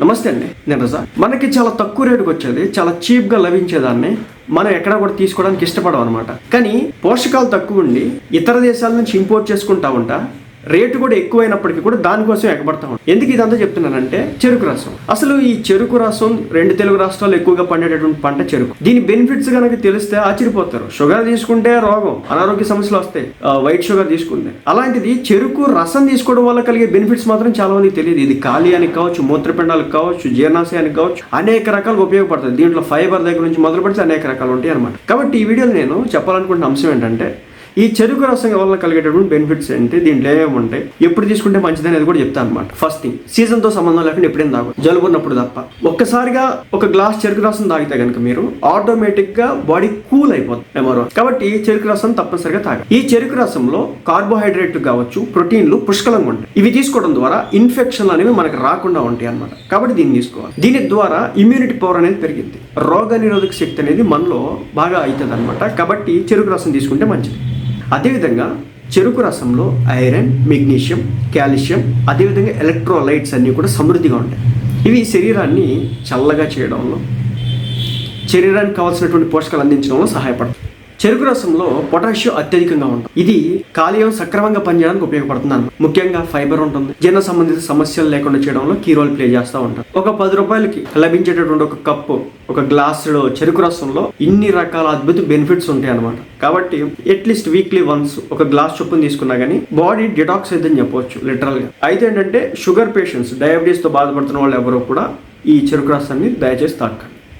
నమస్తే అండి నేను రజా. మనకి చాలా తక్కువ రేటుకి వచ్చేది చాలా చీప్గా లభించేదాన్ని మనం ఎక్కడ కూడా తీసుకోవడానికి ఇష్టపడం అనమాట కానీ పోషకాలు తక్కువ ఉండి ఇతర దేశాల నుంచి ఇంపోర్ట్ చేసుకుంటా ఉంటా రేటు కూడా ఎక్కువైనప్పటికీ కూడా దానికోసం ఎగబడతా ఉంటాం ఎందుకు ఇదంతా చెప్తున్నానంటే చెరుకు రసం. అసలు ఈ చెరుకు రసం రెండు తెలుగు రాష్ట్రాల్లో ఎక్కువగా పండేటటువంటి పంట చెరుకు. దీని బెనిఫిట్స్ కనుక తెలిస్తే ఆశ్చర్యపోతారు. షుగర్ తీసుకుంటే రోగం అనారోగ్య సమస్యలు వస్తాయి. వైట్ షుగర్ తీసుకుంటే. అలాంటిది చెరుకు రసం తీసుకోవడం వల్ల కలిగే బెనిఫిట్స్ మాత్రం చాలా మందికి తెలియదు. ఇది ఖాళీ అని కావచ్చు మూత్రపిండాలకు కావచ్చు జీర్ణాశయానికి కావచ్చు అనేక రకాలుగా ఉపయోగపడుతుంది. దీంట్లో ఫైబర్ దగ్గర నుంచి మొదలు పెడితే అనేక రకాలు ఉంటాయి అనమాట కాబట్టి ఈ వీడియోలో నేను చెప్పాలనుకుంటున్న అంశం ఏంటంటే ఈ చెరుకు రసం వల్ల కలిగేటటువంటి బెనిఫిట్స్ ఏంటి? దీంట్లో ఏమేమి ఉంటాయి? ఎప్పుడు తీసుకుంటే మంచిది అనేది కూడా చెప్తాను అనమాట ఫస్ట్ థింగ్ సీజన్తో సంబంధం లేకుండా ఎప్పుడైనా తాగు జలుబు ఉన్నప్పుడు తప్ప. ఒక్కసారిగా ఒక గ్లాస్ చెరుకు రసం తాగితే కనుక మీరు ఆటోమేటిక్గా బాడీ కూల్ అయిపోతుంది. నెంబర్ కాబట్టి చెరుకు రసం తప్పనిసరిగా తాగాలి ఈ చెరుకు రసంలో కార్బోహైడ్రేట్ కావచ్చు ప్రోటీన్లు పుష్కలంగా ఉంటాయి. ఇవి తీసుకోవడం ద్వారా ఇన్ఫెక్షన్లు అనేవి మనకు రాకుండా ఉంటాయి అన్నమాట. కాబట్టి దీన్ని తీసుకోవాలి. దీని ద్వారా ఇమ్యూనిటీ పవర్ అనేది పెరిగింది. రోగ నిరోధక శక్తి అనేది మనలో బాగా అవుతుంది అనమాట కాబట్టి చెరుకు రసం తీసుకుంటే మంచిది. అదేవిధంగా చెరుకు రసంలో ఐరన్ మెగ్నీషియం కాల్షియం అదేవిధంగా ఎలక్ట్రోలైట్స్ అన్నీ కూడా సమృద్ధిగా ఉంటాయి. ఇవి శరీరాన్ని చల్లగా చేయడంలో శరీరానికి కావాల్సినటువంటి పోషకాలు అందించడంలో సహాయపడతాయి. చెరుకు రసంలో పొటాషియం అత్యధికంగా ఉంటుంది. ఇది కాలేయం సక్రమంగా పనిచేయడానికి ఉపయోగపడుతుంది అన్నమాట ముఖ్యంగా ఫైబర్ ఉంటుంది. జీర్ణ సంబంధిత సమస్యలు లేకుండా చేయడంలో కీ రోల్ ప్లే చేస్తూ ఉంటారు. ఒక పది రూపాయలకి లభించేటటువంటి ఒక కప్పు ఒక గ్లాసులో చెరుకు రసంలో ఇన్ని రకాల అద్భుత బెనిఫిట్స్ ఉంటాయి అనమాట కాబట్టి అట్లీస్ట్ వీక్లీ వన్స్ ఒక గ్లాస్ చొప్పున తీసుకున్నా కానీ బాడీ డిటాక్స్ అయితే చెప్పవచ్చు లిటరల్గా అయితే ఏంటంటే షుగర్ పేషెంట్స్ డయాబెటీస్తో బాధపడుతున్న వాళ్ళు ఎవరో కూడా ఈ చెరుకు రసాన్ని దయచేసి తాకండి